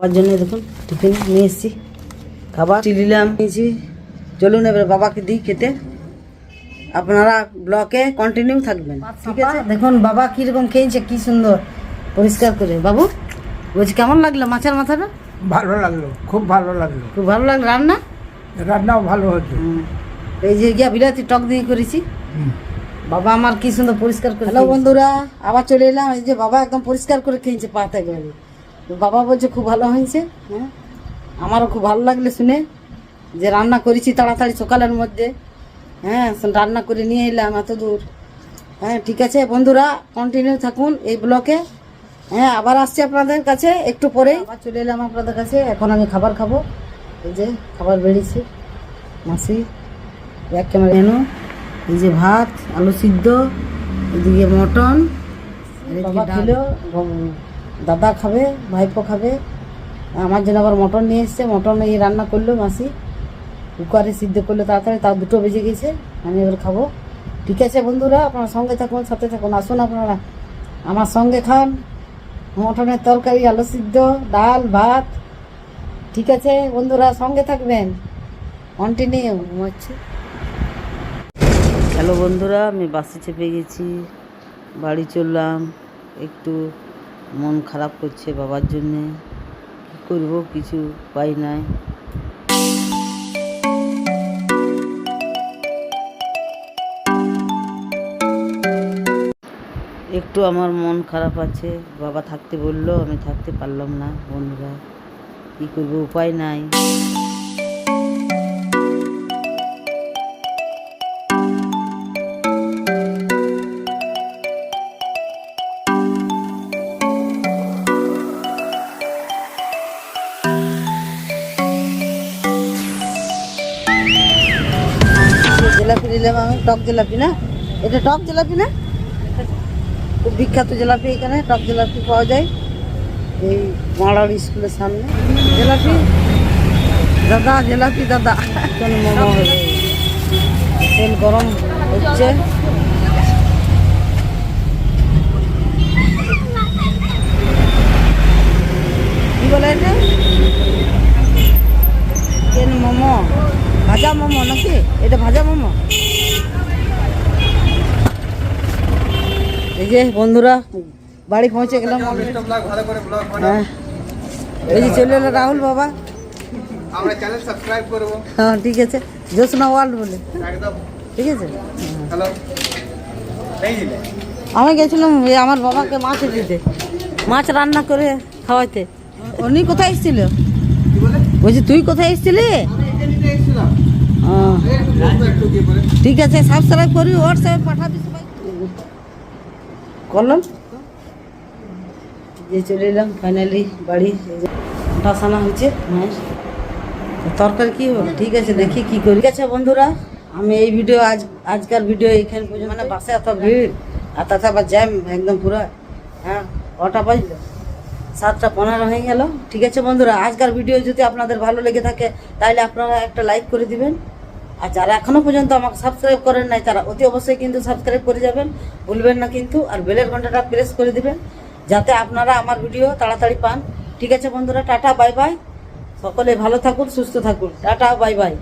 বাবার জন্য দেখুন টিফিন নিয়ে এসেছি। খাবার চিলিলাম নিয়েছি চলুন এবার বাবাকে দিই খেতে। আপনারা ব্লকে কন্টিনিউ থাকবেন ঠিক আছে? দেখুন বাবা কীরকম খেয়েছে কি সুন্দর। পরিষ্কার করে। বাবু বলছি কেমন লাগল মাছের মাথাটা? ভালো লাগল খুব ভালো লাগল। খুব ভালো লাগল। রান্না? রান্নাও ভালো হচ্ছে এই যে গিয়া বিলাতি টক দিয়ে করেছি। বাবা আমার কি সুন্দর পরিষ্কার করে হ্যালো বন্ধুরা আবার চলে এলাম। এই যে বাবা একদম পরিষ্কার করে খেয়েছে পাতে গেলে বাবা বলছে খুব ভালো হয়েছে। হ্যাঁ? আমারও খুব ভালো লাগলে শুনে যে রান্না করেছি তাড়াতাড়ি সকালের মধ্যে। হ্যাঁ রান্না করে নিয়ে এলাম এত দূর। হ্যাঁ ঠিক আছে বন্ধুরা কন্টিনিউ থাকুন এই ব্লকে। হ্যাঁ আবার আসছি আপনাদের কাছে একটু পরে। আবার চলে এলাম আপনাদের কাছে। এখন আমি খাবার খাব। এই যে খাবার বেরিয়েছি মাসি এক ক্যামেরা এনো। এই যে ভাত আলু সিদ্ধ এদিকে মটন খেলো দাদা খাবে, ভাইপো খাবে। আমার জন্য আবার মটন নিয়ে এসছে, মটন এই রান্না করল মাসি। কুকারে সিদ্ধ করল তাড়াতাড়ি তার দুটো বেজে গেছে, আমি এবার খাব। ঠিক আছে বন্ধুরা, আপনারা সঙ্গে থাকুন, সাথে থাকুন। আসুন আপনারা, আমার সঙ্গে খান। মটনের তরকারি, আলু সিদ্ধ, ডাল, ভাত। ঠিক আছে বন্ধুরা, সঙ্গে থাকবেন। কন্টিনিউ হচ্ছে হ্যালো বন্ধুরা, আমি বাসে চেপে গেছি, বাড়ি চললাম, একটু মন খারাপ করছে বাবার জন্যে। কী করব, কিছু পাই নাই। একটু আমার মন খারাপ আছে। বাবা থাকতে বলল, আমি থাকতে পারলাম না বন্ধুরা। কী করব, উপায় নাই। জিলাপি নিলাম আমি টক জিলাপি না? এটা টক জিলাপি না? খুব বিখ্যাত জিলাপি এখানে টক জিলাপি পাওয়া যায়। এই মাড়াল স্কুলের সামনে। জিলাপি? দাদা জিলাপি দাদা। কেন মোমো হবে তেল গরম হচ্ছে কি বলে এটা কেন মোমো ভাজা মোমো নাকি? এটা ভাজা মোমো? এই যে বন্ধুরা বাড়ি পৌঁছে গেলাম। হ্যাঁ। এই যে চলে এলো রাহুল বাবা। আমরা চ্যানেল সাবস্ক্রাইব করব। হ্যাঁ ঠিক আছে। জোসনা ওয়ার্ল্ড বলে। একদম। ঠিক আছে? হ্যালো। আমি গেছিলাম আমার বাবাকে মাছ দিতে। মাছ রান্না করে খাওয়াইতে। উনি কোথায় এসেছিল? বলছি তুই কোথায় এসেছিলি? ঠিক আছে সাবস্ক্রাইব করি হোয়াটসঅ্যাপে পাঠাবি সবাই। করলাম। যে চলে এলাম ফাইনালি বাড়ি। ওটা হয়েছে মায়ের। তরকারি কী হবে? ঠিক আছে দেখি কি করি। ঠিক আছে বন্ধুরা আমি এই ভিডিও আজ আজকাল ভিডিও এখানে পর্যন্ত। মানে বাসে এত ভিড়। আর তাতে আবার জ্যাম একদম পুরো। হ্যাঁ কটা বাজলো। সাতটা পনেরো হয়ে গেল। ঠিক আছে বন্ধুরা আজকাল ভিডিও যদি আপনাদের ভালো লেগে থাকে তাহলে আপনারা একটা লাইক করে দিবেন। আর যারা এখনও পর্যন্ত আমাকে সাবস্ক্রাইব করেন নাই, তারা অতি অবশ্যই কিন্তু সাবস্ক্রাইব করে যাবেন। ভুলবেন না কিন্তু, আর বেলের ঘন্টাটা প্রেস করে দিবেন, যাতে আপনারা আমার ভিডিও তাড়াতাড়ি পান। ঠিক আছে বন্ধুরা, টাটা বাই বাই সকলে ভালো থাকুন, সুস্থ থাকুন। Tata bye bye